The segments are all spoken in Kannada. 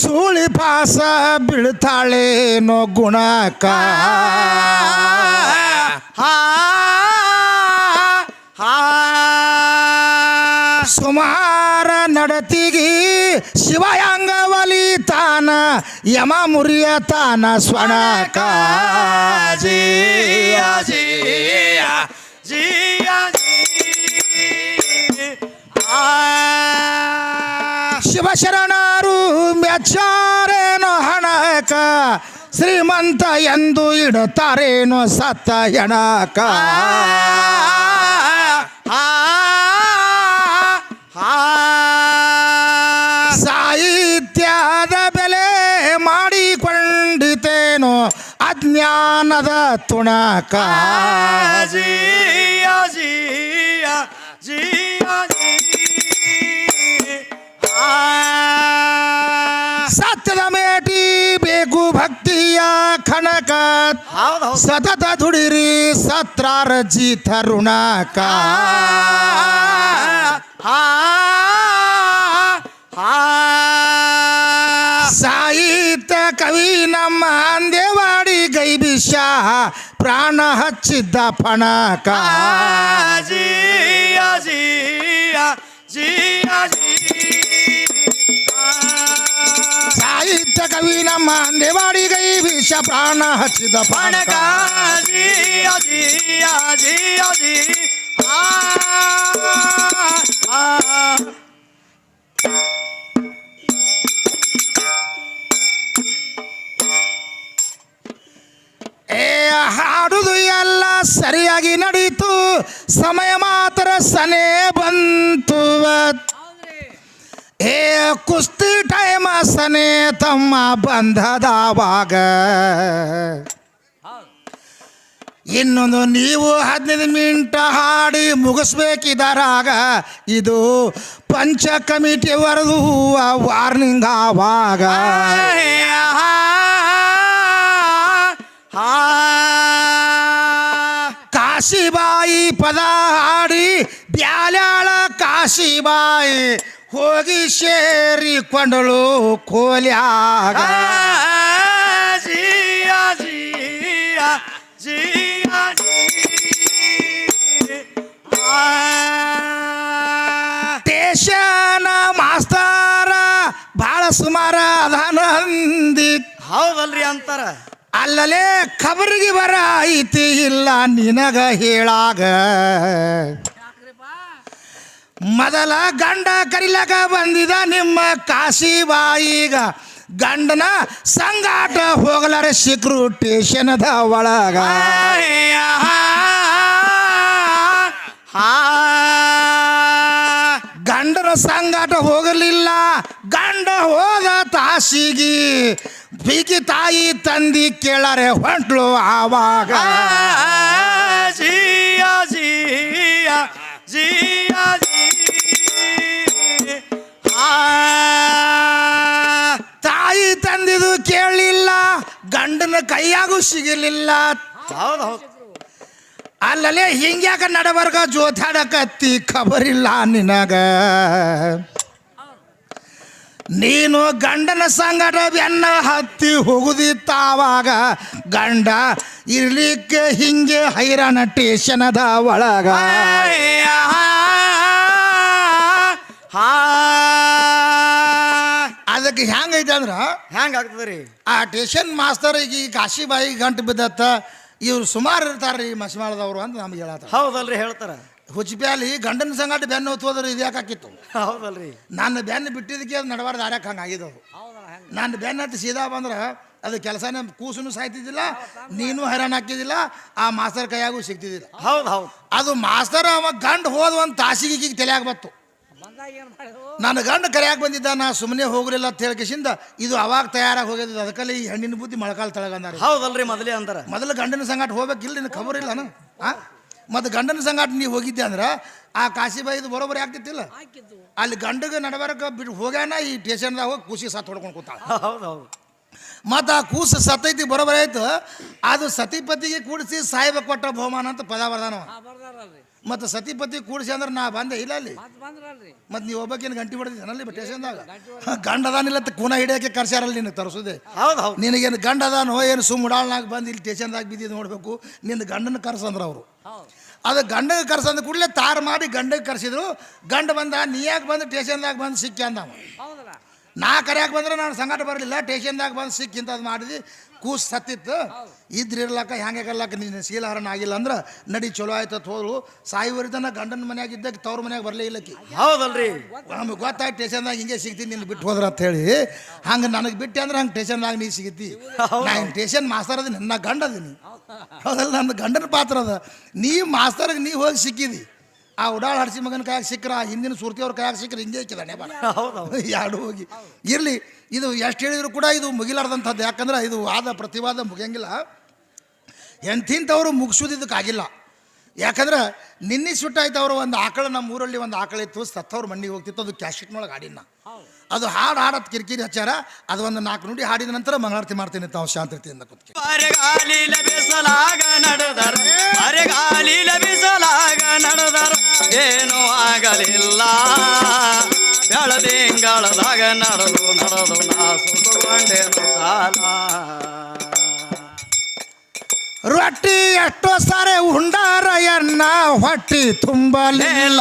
ಸುಳಿ ಪಾಸ ಬೀಳ್ತಾಳೇನೋ ಗುಣಕ. ಸುಮಾರ ನಡತಿಗಿ ಶಿವಯಾಂಗ ಒಲಿತಾನ ಯಮ ಮುರಿಯ ತಾನ ಸ್ವಣಕ. ಜಿಯ ಜಿಯ ಜಿಯ ಆ ಶಿವಶರಣರು ಹಣಕ ಶ್ರೀಮಂತ ಎಂದು ಇಡುತ್ತಾರೇನೋ ಸತ್ತ ಎಣಕ ಸಾಹಿತ್ಯದ ಬೆಲೆ ಮಾಡಿಕೊಂಡಿತೇನೋ ಅಜ್ಞಾನದ ತುಣಕ ಸತ್ಯದ ಮೇಟಿ ಬೇಕು ಭಕ್ತಿಯ ಖಣಕ ಸತತ ದುಡಿರಿ ಸತ್ರಾರ ಜೀತ ಋಣಕ ಸಾಹಿತ್ಯ ಕವಿ ನಮ್ಮ ಅಂದೇವಾಡಿ ಗೈಬಿಷ ಪ್ರಾಣ ಹಚ್ಚಿದ್ದ ಪಣಕ ಸಾಹಿತ್ಯ ಕವಿ ನಮ್ಮ ಅಂದೇವಾಡಿ ಗೈಬಿಷ ಪ್ರಾಣ ಹಚ್ಚಿದ ಪಣಕ ಏ ಹಾಡುದು ಎಲ್ಲ ಸರಿಯಾಗಿ ನಡೀತು. ಸಮಯ ಮಾತ್ರ ಸನೆ ಬಂತು ಏ ಕುಸ್ತಿ ಟೈಮ ಸನೆ ತಮ್ಮ ಬಂಧದವಾಗ ಇನ್ನೊಂದು ನೀವು ಹದಿನೈದು ಮಿನಿಟ ಹಾಡಿ ಮುಗಿಸ್ಬೇಕಿದರಾಗ ಇದು ಪಂಚ ಕಮಿಟಿ ವರದು ವಾರ್ನಿಂಗ್ ಆವಾಗ ಕಾಶಿಬಾಯಿ ಪದ ಹಾಡಿ ಬ್ಯಾಲ್ಯಾಳ ಕಾಶಿಬಾಯಿ ಹೋಗಿ ಸೇರಿಕೊಂಡಳು ಕೋಲ್ಯಾಗ. ದೇಶನ ಮಾಸ್ತಾರ ಭಾಳ ಸುಮಾರ ಅದಾನ ಅಂದಿ. ಹೌದಲ್ರಿ ಅಂತಾರ. ಅಲ್ಲಲೇ ಖಬರಿಗೆ ಬರ ಐತಿ ಇಲ್ಲ ನಿನಗ ಹೇಳಾಗ. ಮೊದಲ ಗಂಡ ಕರಿಲಕ ಬಂದಿದ ನಿಮ್ಮ ಕಾಶಿಬಾಯಿಗ ಗಂಡನ ಸಂಗಾಟ ಹೋಗಲಾರ ಸಿಕ್ರು ಟೇಷನದ ಒಳಗ. ಗಂಡನ ಸಂಗಾಟ ಹೋಗಲಿಲ್ಲ. ಗಂಡ ಹೋದ ತಾಸಿಗಿ. ಬೀಗಿ ತಾಯಿ ತಂದಿ ಕೇಳಾರೆ ಹೊಂಟ್ಲು ಆವಾಗ. ಗಂಡನ ಕೈಯಾಗೂ ಸಿಗಲಿಲ್ಲ. ಹೌದು ಹೌದು. ಅಲ್ಲಲೇ ಹಿಂಗ್ಯಾಕ ನಡವರ್ಗ ಜೋತಾಡಕತ್ತಿ ಖಬರಿಲ್ಲ ನಿನಗ. ನೀನು ಗಂಡನ ಸಂಗಡ ಬೆನ್ನ ಹತ್ತಿ ಹೋಗುದಿತ್ತಾವಾಗ ಗಂಡ ಇರ್ಲಿಕ್ಕೆ ಹಿಂಗೆ ಹೈರಾಣ ಟೇಷನದ ಒಳಗ. ಅದಕ್ಕೆ ಅಂದ್ರೆ ಅಂದ್ರ ಆಗ್ತದೆ ರೀ ಆ ಟೇಷನ್ ಮಾಸ್ತರ್ ಈಗ ಈ ಕಾಶಿಬಾಯಿ ಗಂಟು ಬಿದ್ದತ್ತ ಇವ್ರು ಸುಮಾರು ಇರ್ತಾರ್ರಿ ಮಸ್ಮಾಳದವ್ರು ಅಂತ ನಮ್ಗೆ ಹೇಳತ್ತ ಹೌದಲ್ರಿ ಹೇಳ್ತಾರ. ಹುಚ್ಚಿಪ್ಯಾಲಿ ಗಂಡನ ಸಂಗಾಟ ಬೆನ್ನು ಹೊತ್ತೋದ್ರೆ ಇದ್ಯಾಕಿತ್ತು ಹೌದಲ್ರಿ. ನನ್ನ ಬೆನ್ನು ಬಿಟ್ಟಿದ್ದಕ್ಕೆ ಅದು ನಡಬಾರ್ದು ಆರ್ಯಕ್ಕೆ ಹಂಗೆ ಆಗಿದ್ದವು ನನ್ನ ಬೆನ್ನು ಹತ್ತಿ ಸೀದಾ ಬಂದ್ರೆ ಅದು ಕೆಲಸನೇ ಕೂಸನು ಸಾಯ್ತಿದ್ದಿಲ್ಲ ನೀನು ಹೈರಾಣ ಹಾಕಿದ್ದಿಲ್ಲ ಆ ಮಾಸ್ತರ್ ಕೈಯಾಗೂ ಸಿಗ್ತಿದ್ದಿಲ್ಲ. ಹೌದು ಹೌದು. ಅದು ಮಾಸ್ತರ್ ಅವ ಗಂಡ ಹೋದ ಒಂದು ತಾಸಿಗೆ ಈಗ ತಲೆಯಾಗ ಬತ್ತು. ನನ್ನ ಗಂಡ ಕರೆಯಾಕೆ ಬಂದಿದ್ದ ನಾ ಸುಮ್ಮನೆ ಹೋಗಲಿಲ್ಲ ಅಂತ ಹೇಳ್ಕೇಸಿಂದ ಇದು ಅವಾಗ ತಯಾರಾಗಿ ಹೋಗಿದ್ದು ಅದಕ್ಕಲ್ಲಿ ಈ ಹೆಣ್ಣಿನ ಬುದ್ಧಿ ಮೊಳಕಾಲ್ ತಳಗಂದಾರ ಹೌದಲ್ರಿ ಮೊದಲೇ ಅಂದ್ರೆ. ಮೊದಲು ಗಂಡನ ಸಂಗಾಟ ಹೋಗ್ಬೇಕಿಲ್ಲ ನಿನ್ನ ಖಬರ್ ಇಲ್ಲ ನಾನು ಮತ್ತು ಗಂಡನ ಸಂಗಾಟ ನೀವು ಹೋಗಿದ್ದೆ ಅಂದ್ರೆ ಆ ಕಾಶಿಬಾಯಿದು ಬರೋಬರಿ ಆಗ್ತಿತ್ತಿಲ್ಲ? ಅಲ್ಲಿ ಗಂಡಗೆ ನಡಬಾರಕ ಬಿಟ್ಟು ಹೋಗ್ಯಾನ ಈ ಸ್ಟೇಷನ್ದಾಗ ಹೋಗಿ ಖುಷಿ ಸಾತ್ ಹೊಡ್ಕೊಂಡು ಕೂತಾಳ. ಹೌದು ಹೌದು. ಮತ್ತು ಆ ಕೂಸು ಸತೈತಿ ಬರೋಬರ ಆಯ್ತು. ಅದು ಸತಿಪತಿಗೆ ಕೂಡಿಸಿ ಸಾಯಿಬ ಕೊಟ್ಟ ಬಹುಮಾನ ಅಂತ ಪದ ಬರ್ದಾರಲ್ರಿ. ಮತ್ತು ಸತಿಪತಿ ಕೂಡಿಸಿ ಅಂದ್ರೆ ನಾ ಬಂದೆ ಇಲ್ಲ ಅಲ್ಲಿ? ಮತ್ತು ನೀವು ಒಬ್ಬಾಕಿನ ಗಂಟಿ ಹೊಡೆದಿದ್ದಾನಲ್ಲಿ ಸ್ಟೇಷನ್ದಾಗ ಗಂಡ ಅದಾನಿಲ್ಲ ಅಂತ ಕೂನ ಹಿಡಿಯೋಕೆ ಕರ್ಸ್ಯಾರಲ್ಲ ನಿನಗೆ ತರಿಸೋದೆ. ಹೌದು ಹೌದು. ನಿನಗೇನು ಗಂಡ ಅದಾನೋ ಏನು ಸುಮ್ಮ ಉಡಾಳ್ನಾಗ ಬಂದು ಇಲ್ಲಿ ಸ್ಟೇಷನ್ದಾಗ ಬಿದ್ದಿದ್ದು ನೋಡಬೇಕು ನಿನ್ನ ಗಂಡನ ಕರ್ಸಂದ್ರೆ ಅವರು. ಹೌದು. ಅದು ಗಂಡಗೆ ಕರ್ಸಂದ ಕೂಡಲೇ ತಾರು ಮಾಡಿ ಗಂಡಗೆ ಕರೆಸಿದ್ರು ಗಂಡ ಬಂದ ನೀ ಯಾಕೆ ಬಂದು ಸ್ಟೇಷನ್ದಾಗ ಬಂದು ಸಿಕ್ಕಿ ನಾವು ಹೌದಲ್ಲ ನಾ ಕರೆಯಕ್ಕೆ ಬಂದ್ರೆ ನಾನು ಸಂಘಟ ಬರಲಿಲ್ಲ ಟೇಷನ್ದಾಗ ಬಂದು ಸಿಕ್ಕಿ ಇಂಥದ್ದು ಮಾಡಿದ್ವಿ ಕೂಸ್ ಸತ್ತಿತ್ತು. ಇದ್ರಿರ್ಲಕ್ಕ ಹ್ಯಾಂಗೆ ಕರ್ಲಕ್ಕ ನಿನ್ನ ಶೀಲಹರಣ ಆಗಿಲ್ಲ ಅಂದ್ರೆ ನಡಿ ಚಲೋ ಆಯ್ತು ಹೋದಳು ಸಾಯಿವರಿದನ ಗಂಡನ ಮನ್ಯಾಗ ಇದ್ದಾಗ ತವ್ರ ಮನ್ಯಾಗ ಬರಲೇ ಇಲ್ಲಕ್ಕಿ. ಹೌದಲ್ರಿ. ನಮಗೆ ಗೊತ್ತಾಯ್ತು ಟೇಷನ್ದಾಗ ಹಿಂಗೆ ಸಿಗ್ತೀನಿ ನಿನ್ನ ಬಿಟ್ಟು ಹೋದ್ರ ಅಂತ ಹೇಳಿ. ಹಂಗೆ ನನಗೆ ಬಿಟ್ಟೆ ಅಂದ್ರೆ ಹಂಗೆ ಟೇಷನ್ದಾಗ ನೀ ಸಿಗತಿ. ನಾ ಟೇಷನ್ ಮಾಸ್ತರ್ ಅದೀನಿ ನನ್ನ ಗಂಡ ಅದೀನಿ. ಹೌದಲ್ಲ ನನ್ನ ಗಂಡನ ಪಾತ್ರ ಅದ. ನೀ ಮಾಸ್ತರ್ಗೆ ನೀ ಹೋಗಿ ಸಿಕ್ಕಿದಿ. ಆ ಉಡಾಳ ಹಡ್ಸಿ ಮಗನ ಕೈಯಾಗ ಸಿಕ್ಕ್ರೆ ಆ ಹಿಂದಿನ ಸುರ್ತಿಯವ್ರ ಕೈಯಾಗ ಸಿಕ್ಕರೆ ಹಿಂಗೆ ಇಕ್ಕಿದಾನೆ ಬಾ ಎರಡು ಹೋಗಿ. ಇರಲಿ ಇದು ಎಷ್ಟು ಹೇಳಿದ್ರು ಕೂಡ ಇದು ಮುಗಿಲಾರ್ದಂಥದ್ದು. ಯಾಕಂದ್ರೆ ಇದು ವಾದ ಪ್ರತಿವಾದ ಮುಗಿಯಂಗಿಲ್ಲ. ಎಂಥಿಂಥವ್ರು ಮುಗಿಸೋದಿದ್ದಕ್ಕಾಗಿಲ್ಲ ಯಾಕಂದ್ರೆ ನಿನ್ನೆ ಸುಟ್ಟಾಯ್ತು ಅವರು ಒಂದು ಆಕಳ, ನಮ್ಮ ಊರಲ್ಲಿ ಒಂದು ಆಕಳ ಇತ್ತು, ಸತ್ತವ್ರ ಮಣ್ಣಿಗೆ ಹೋಗ್ತಿತ್ತು, ಅದು ಕ್ಯಾಶೆಟ್ನೊಳಗೆ ಹಾಡಿನ ಅದು ಹಾಡು ಹಾಡತ್ ಕಿರಿಕಿರಿ ಹಚ್ಚಾರ, ಅದು ಒಂದು ನಾಲ್ಕು ನುಡಿ ಹಾಡಿದ ನಂತರ ಮಂಗಳಾರತಿ ಮಾಡ್ತೀನಿ ತಾವು ಶಾಂತತೆಯಿಂದ ಕೂತ್ಕೆ ಬರೆಗಾಲಿ ಅರೆ ಏನೂ ಆಗಲಿಲ್ಲ. ಬೆಳದಿಂಗಳದಾಗ ನಡೆದು ನಡೆದು ನಾ ಕಾಲ ರೊಟ್ಟಿ ಎಷ್ಟೋ ಸಾರೆ ಉಂಡಾರ ಎನ್ನ ಹೊಟ್ಟಿ ತುಂಬಲಿಲ್ಲ.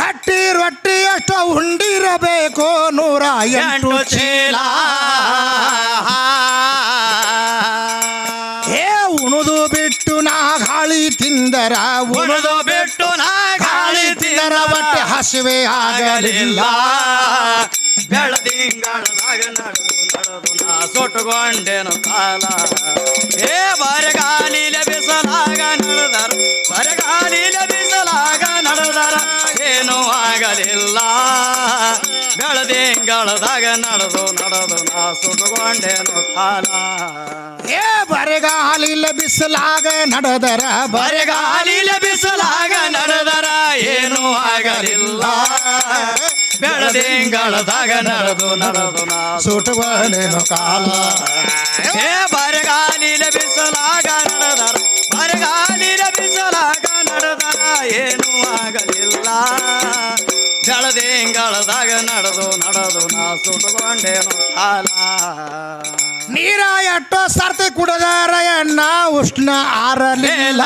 ಗಟ್ಟಿ ರೊಟ್ಟಿ ಎಷ್ಟೋ ಉಂಡಿರಬೇಕು ನೂರ ಎಂಟು ಚೀಲ. ಹೇ ಉಣುದು ಬಿಟ್ಟು ನಾ ಗಾಳಿ ತಿಂದರ ಉಣುದು ಬಿಟ್ಟು ನಾ ಗಾಳಿ ತಿಂದರ ಬಟ್ಟೆ ಹಸಿವೆ ಆಗಲಿಲ್ಲ. ಬೆಳದಿಂಗಳದಾಗ ನಡೆದು ನಡೆದು ನಾ ಸುಟ್ಟುಕೊಂಡೇನು ಕಾಲ. ಏ ಬರಗಾಲಿಲ ಬಿಸಲಾಗ ನಡೆದರ ಬರಗಾಲಿಲ ಬಿಸಲಾಗ ನಡೆದರ ಏನೂ ಆಗಲಿಲ್ಲ. ಬೆಳದಿಂಗಳದಾಗ ನಡೆದು ನಡೆದು ನಾ ಸುಟ್ಟುಕೊಂಡೇನು ಕಾಲ. ಏ ಬರಗಾಲಿಲ ಬಿಸಲಾಗ ನಡೆದರ ಬರಗಾಲಿಲ ಬಿಸಲಾಗ ನಡೆದರ ಏನೂ ಆಗಲಿಲ್ಲ. ಬೆಳದಿಂಗಳದಾಗ ನಡೆದು ನಡೆದು ಸುಟುವನೇನು ಕಾಲ? ಏ ಬರಗಾಲಿಲ ಬಿಸಲಾಗ ನಡೆದರ ಬರಗಾಲಿಲ ಬಿಸಲಾಗ ನಡೆದರ ಏನೂ ಆಗಲಿಲ್ಲ. ಬೆಳದಿಂಗಳದಾಗ ನಡೆದು ನಡೆದು ನಾ ಸುಟುಕೊಂಡೇನು ಕಾಲ. ನೀರ ಎಷ್ಟೋ ಸರ್ತಿ ಕುಡದಾರ ಎಣ್ಣ ಉಷ್ಣ ಆರಲಿಲ್ಲ.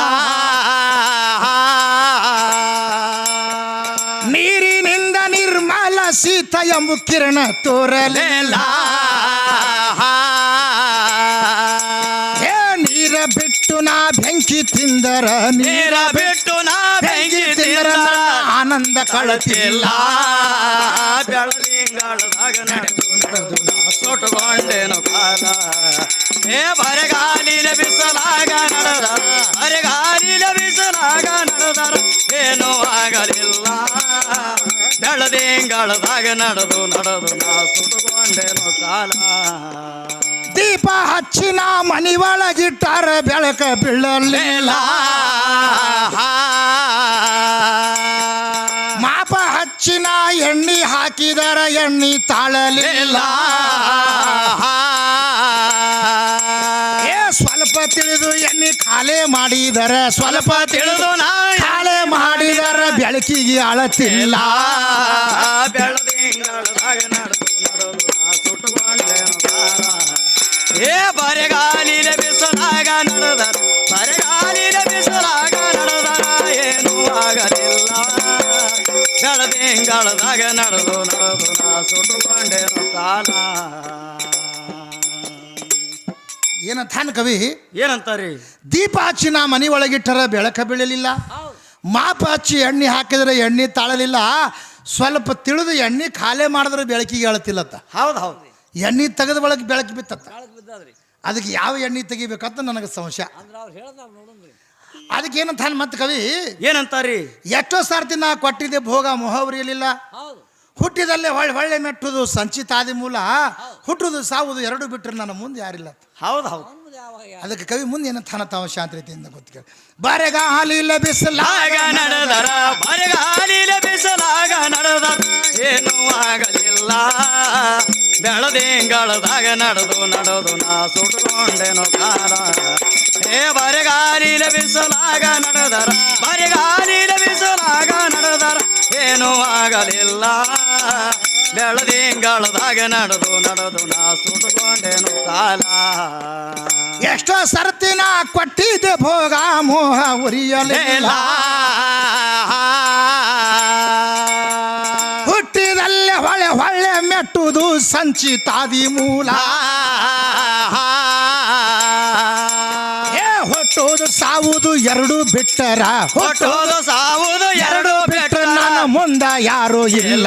ಶೀತ ಎಂಬು ಕಿರಣ ತೋರಲಿಲ್ಲ ಏ ನೀರ ಬಿಟ್ಟು ನಾ ಬೆಂಕಿ ತಿಂದರ ನೀರ ಬಿಟ್ಟು ನಾ ಬೆಂಕಿ ತಿಂದರ ಆನಂದ ಕಳತಿಲ್ಲ. ಬೆಳದಿಂಗಳದಾಗ ನಡೆದು ನಡೆದು ನಾ ಸುಟ್ಟುಕೊಂಡೇನು ಕಾಲ. ಏ ಬರಗಾಲಿಲ ಬಿಸಲಾಗ ನಡೆದ ಬರಗಾಲಿಲ ಬಿಸಲಾಗ ನಡೆದರ. ಏನೋ ಆಗಲಿಲ್ಲ ಬೆಳದಿಂಗಳದಾಗ ನಡೆದು ನಡೆದು ನಾ ಸುಟ್ಟುಕೊಂಡೇನು ಕಾಲ. ದೀಪ ಹಚ್ಚಿನ ಮನಿ ಒಳಗಿಟ್ಟಾರ ಬೆಳಕ ಬೀಳಲಿಲ್ಲ. ಮಾಪ ಹಚ್ಚಿನ ಎಣ್ಣೆ ಹಾಕಿದರ ಎಣ್ಣೆ ತಾಳಲಿಲ್ಲ. ತಿಳಿದು ಎಣ್ಣೆ ಖಾಲಿ ಮಾಡಿದರೆ ಸ್ವಲ್ಪ ತಿಳಿದು ನಾ ಖಾಲಿ ಮಾಡಿದರ ಬೆಳಕಿಗೆ ಅಳತಿಲ್ಲ. ಏ ಬರೆಗಾಲಿನ ಬಿಸಲಾಗ ನಡೆದರ ಬರೆಗಾಲಿನ ಬಿಸಲಾಗ ನಡೆದರ ಏನೂ ಆಗಲಿಲ್ಲ. ಬೆಳದಿಂಗಳದಾಗ ನಡೆದು ನಡೆದು ನಾ ಸುಟ್ಟುಕೊಂಡೆ ಕಾಲ ಏನಂತಾನ ಕವಿ? ಏನಂತಾರೆ? ದೀಪ ಹಚ್ಚಿ ನಾ ಮನಿ ಒಳಗಿಟ್ಟರ ಬೆಳಕ ಬೀಳಲಿಲ್ಲ. ಮಾಪ ಹಚ್ಚಿ ಎಣ್ಣೆ ಹಾಕಿದ್ರೆ ಎಣ್ಣೆ ತಾಳಲಿಲ್ಲ. ಸ್ವಲ್ಪ ತಿಳಿದು ಎಣ್ಣೆ ಖಾಲಿ ಮಾಡಿದ್ರೆ ಬೆಳಕಿಗೆ ಅಳತಿಲ್ಲತ್ತ. ಹೌದು ಹೌದು. ಎಣ್ಣೆ ತೆಗೆದ ಒಳಗೆ ಬೆಳಕು ಬಿತ್ತತ್ತ. ಅದಕ್ಕೆ ಯಾವ ಎಣ್ಣೆ ತೆಗಿಬೇಕಂತ ನನಗೆ ಸಂಶಯ. ಅದಕ್ಕೆ ಏನಂತ ಮತ್ತೆ ಕವಿ? ಏನಂತಾರಿ? ಎಷ್ಟೋ ಸಾರ್ತಿ ನಾ ಕೊಟ್ಟಿದ್ದೆ ಭೋಗ ಮೊಹವರಿಯಲಿಲ್ಲ ಹೌದು. ಹುಟ್ಟಿದಲ್ಲೇ ಹೊಳ್ಳೆ ಹೊಳ್ಳೆ ಮೆಟ್ಟುದು ಸಂಚಿತಾದಿ ಮೂಲ. ಹುಟ್ಟುದು ಸಾವುದು ಎರಡು ಬಿಟ್ಟರೆ ನನ್ನ ಮುಂದೆ ಯಾರಿಲ್ಲ. ಹೌದು ಹೌದು. ಅದಕ್ಕೆ ಕವಿ ಮುಂದೆ ಏನಂತಾನ ತಾವ ಶಾಂತ ರೀತಿಯಿಂದ ಗೊತ್ತಿಗೆ. ಬರೆಗಾಲಿಲ್ಲ ಬಿಸಿಲಾಗ ನಡೆದರ ಬರಗಾಲಿಲ ಬಿಸಲಾಗ ನಡೆದರ ಏನೂ ಆಗಲಿಲ್ಲ. ಬೆಳದಿಂಗಳದಾಗ ನಡೆದು ನಡೆದು ನಾ ಸುಟ್ಕೊಂಡೆನು ಕಾರ ಏ ಬರಗಾಲಿಲ ಬಿಸಲಾಗ ನಡೆದರ ಬರೆಗಾಲಿಲ ಬಿಸಲಾಗ ನಡೆದರ. ಏನೂ ಆಗಲಿಲ್ಲ. ಬೆಳದಿಂಗಳದಾಗ ನಡೆದು ನಡೆದು ನಾ ಸುಟ್ಕೊಂಡೆನು ಕಾಲ. ಎಷ್ಟೋ ಸರ್ತಿನ ಕೊಟ್ಟಿದ್ದೆ ಭೋಗ ಮೋಹ ಉರಿಯಲೇಲ ಹುಟ್ಟಿದಲ್ಲೇ ಹೊಳೆ ಹೊಳೆ ಮೆಟ್ಟುದು ಸಂಚಿತಾದಿ ಮೂಲ ಏ ಹುಟ್ಟುವುದು ಸಾವುದು ಎರಡು ಬಿಟ್ಟರ. ಹೊಟ್ಟೋದು ಸಾವುದು ಎರಡು ಬಿಟ್ಟರ ಬೆಟ್ಟ ನನ್ನ ಮುಂದ ಯಾರು ಇಲ್ಲ.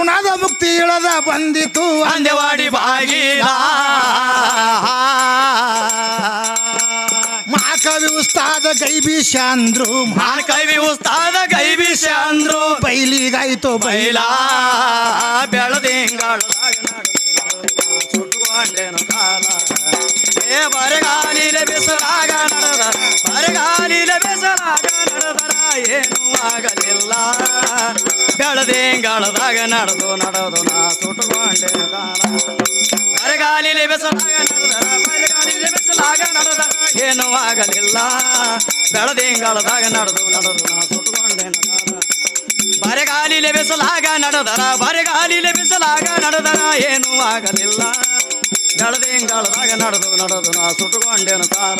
ಕರುಣಾದ ಮುಕ್ತಿ ಇಳದ ಬಂದಿತು ಅಂದೆವಾಡಿ ಬಾಗಿಲ ಮಹಾಕವಿ ಉಸ್ತಾದ ಗೈಬೀಶ ಅಂದ್ರು ಮಹಾಕವಿ ಉಸ್ತಾದ ಬಿಷ ಅಂದ್ರು ಬೈಲಿಗಾಯ್ತು ಬೈಲ. ಬೆಳದಿಂಗಳ ಕಾಲ. ಏ ಬರಗಾಲಿನ ಬಿಸಲಾಗ ನಡೆದ. ಬರಗಾಲಿನ ಬಿಸಲಾಗ ನಡೆದರ ಏನೂ ಆಗಲಿಲ್ಲ. ಬೆಳದಿಂಗಳದಾಗ ನಡೆದು ನಡೆದು ನಾ ಸುಟ್ಟುಕೊಂಡೆ ಬರಗಾಲಿಲಿ ಬೆಸಲಾಗ ನಡೆದ, ಬರಗಾಲಿಲೆ ಬಿಸಲಾಗ ನಡೆದರ ಏನೂ ಆಗಲಿಲ್ಲ. ಬೆಳದಿಂಗಳದಾಗ ನಡೆದು ನಡೆದು ನಾ ಸುಟ್ಟುಕೊಂಡೆ ಬರಗಾಲಿಲಿ ಬೆಸಲಾಗ ನಡೆದರ, ಬರಗಾಲಿಲಿ ಬೆಸಲಾಗ ನಡೆದರ, ಏನೂ ಆಗಲಿಲ್ಲ. ನಡೆದಿಂಗಳದಾಗ ನಡೆದು ನಡೆದು ನಾ ಸುಟ್ಟುಕೊಂಡೇನು ಕಾಲ